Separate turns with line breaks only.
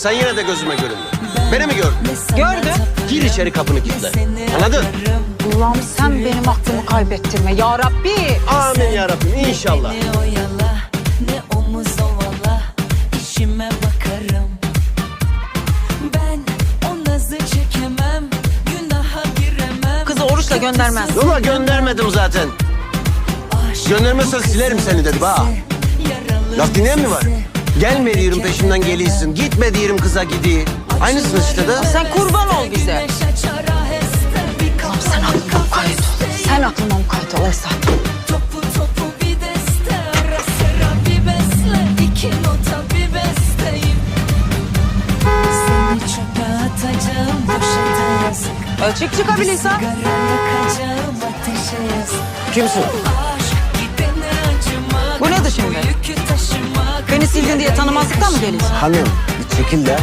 Sen yine de gözüme görünme. Beni mi gördün?
Gördüm.
Gir içeri kapını kilitle. Anladın?
Allah'ım sen benim aklımı kaybettirme ya Rabbi.
Amin ya Rabbim inşallah.
Kızı oruçla göndermez.
Yola göndermedim zaten. Göndermezsen silerim seni dedi ha. Laf dinleyen mi var? Gelme diyorum peşimden geliyorsun. Gitme diyorum kıza gidi. Aynısınız işte de.
Sen kurban ol bize. Sen aklına mukayyet ol. Sen aklına mukayyet ol Esat. Ölçek çıkabilirsen.
Kimsin?
Bu nedir şimdi? Sildin diye tanımazlıktan mı geliyorsun?
Hanım bir çekil de.